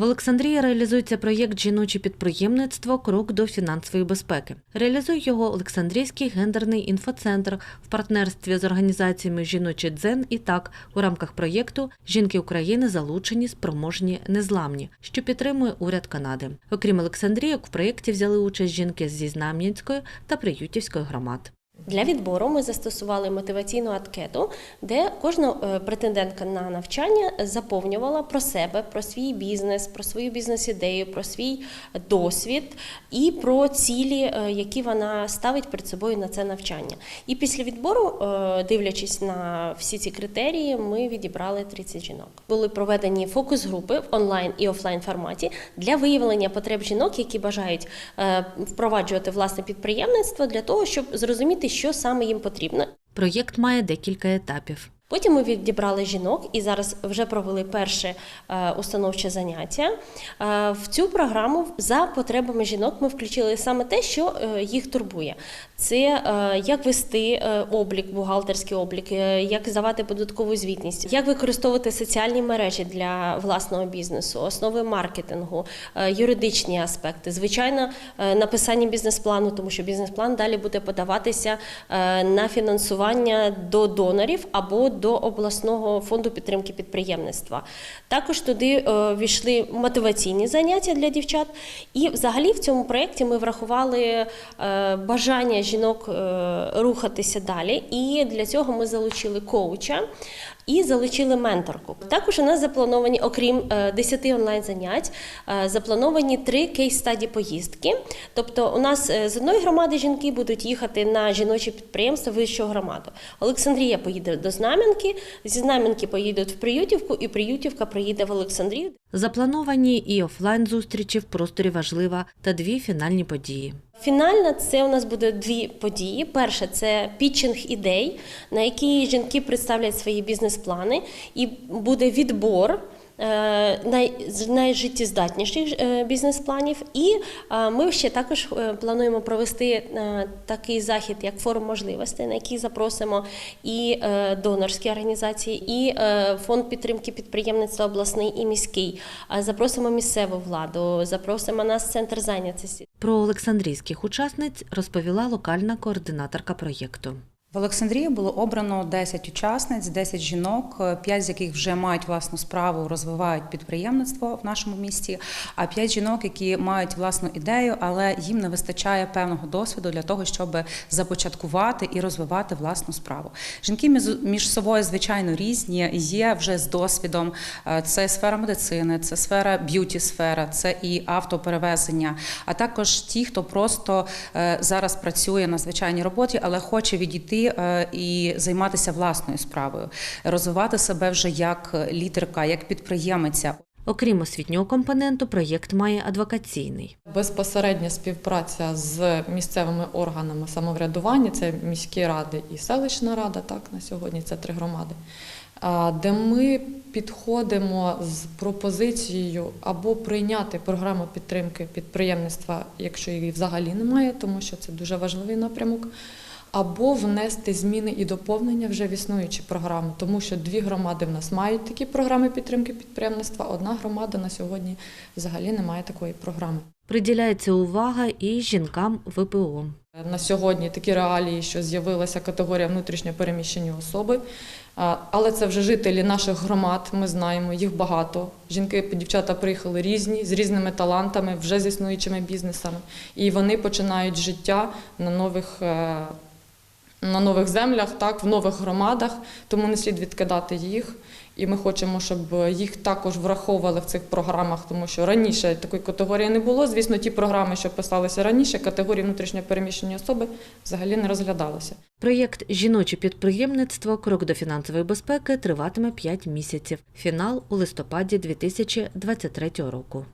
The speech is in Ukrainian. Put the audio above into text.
В Олександрії реалізується проєкт Жіноче підприємництво Крок до фінансової безпеки. Реалізує його Олександрійський гендерний інфоцентр в партнерстві з організаціями Жіночий дзен і так у рамках проєкту Жінки України залучені, спроможні, незламні, що підтримує уряд Канади. Окрім Олександрійок, в проєкті взяли участь жінки зі Знам'янської та Приютівської громад. Для відбору ми застосували мотиваційну анкету, де кожна е, претендентка на навчання заповнювала про себе, про свій бізнес, про свою бізнес-ідею, про свій досвід і про цілі, е, які вона ставить перед собою на це навчання. І після відбору, е, дивлячись на всі ці критерії, ми відібрали 30 жінок. Були проведені фокус-групи в онлайн і офлайн форматі для виявлення потреб жінок, які бажають впроваджувати власне підприємництво для того, щоб зрозуміти, що саме їм потрібно. Проєкт має декілька етапів. Потім ми відібрали жінок і зараз вже провели перше е, установче заняття. Е, в цю програму за потребами жінок ми включили саме те, що е, їх турбує. Це як вести облік, бухгалтерський облік, як здавати податкову звітність, як використовувати соціальні мережі для власного бізнесу, основи маркетингу, юридичні аспекти. Звичайно, написання бізнес-плану, тому що бізнес-план далі буде подаватися на фінансування до донорів або до обласного фонду підтримки підприємництва. Також туди е, війшли мотиваційні заняття для дівчат. І взагалі в цьому проєкті ми врахували е, бажання жінок е, рухатися далі. І для цього ми залучили коуча. І залучили менторку. Також у нас заплановані, окрім е, 10 онлайн занять, е, заплановані три кейс-стаді поїздки. Тобто, у нас е, з одної громади жінки будуть їхати на жіночі підприємства вищого громаду. Олександрія поїде до Знам'янки, зі Знам'янки поїдуть в Приютівку, і Приютівка приїде в Олександрію. Заплановані і офлайн зустрічі в просторі важлива та дві фінальні події. Фінальна це у нас буде дві події. Перша це пітчинг ідей, на якій жінки представлять свої бізнес-плани, і буде відбор. Е, найжиттєздатніших е, бізнес-планів, і е, ми ще також плануємо провести такий захід, як форум можливостей, на який запросимо і донорські організації, і фонд підтримки підприємництва обласний і міський. Запросимо місцеву владу, запросимо нас центр зайнятості. Про олександрійських учасниць розповіла локальна координаторка проєкту. В Олександрії було обрано 10 учасниць, 10 жінок, 5 з яких вже мають власну справу, розвивають підприємництво в нашому місті, а 5 жінок, які мають власну ідею, але їм не вистачає певного досвіду для того, щоб започаткувати і розвивати власну справу. Жінки між- собою звичайно різні, є вже з досвідом. Е, Це сфера медицини, це сфера б'юті-сфера, це і автоперевезення, а також ті, хто просто е, зараз працює на звичайній роботі, але хоче відійти е, і займатися власною справою, розвивати себе вже як лідерка, як підприємиця. Окрім освітнього компоненту, проєкт має адвокаційний. Безпосередня співпраця з місцевими органами самоврядування, це міські ради і селищна рада, так на сьогодні це три громади, де ми підходимо з пропозицією або прийняти програму підтримки підприємництва, якщо її взагалі немає, тому що це дуже важливий напрямок. Або внести зміни і доповнення вже в існуючі програми, тому що дві громади в нас мають такі програми підтримки підприємництва. Одна громада на сьогодні взагалі не має такої програми. Приділяється увага і жінкам ВПО. На сьогодні такі реалії, що з'явилася категорія внутрішньо переміщені особи, але це вже жителі наших громад. Ми знаємо, їх багато. Жінки, дівчата приїхали різні з різними талантами, вже з існуючими бізнесами, і вони починають життя на нових. На нових землях, так, в нових громадах, тому не слід відкидати їх. І ми хочемо, щоб їх також враховували в цих програмах, тому що раніше такої категорії не було. Звісно, ті програми, що писалися раніше, категорії внутрішньо переміщені особи взагалі не розглядалися. Проєкт Жіноче підприємництво Крок до фінансової безпеки триватиме 5 місяців. Фінал у листопаді 2023 року.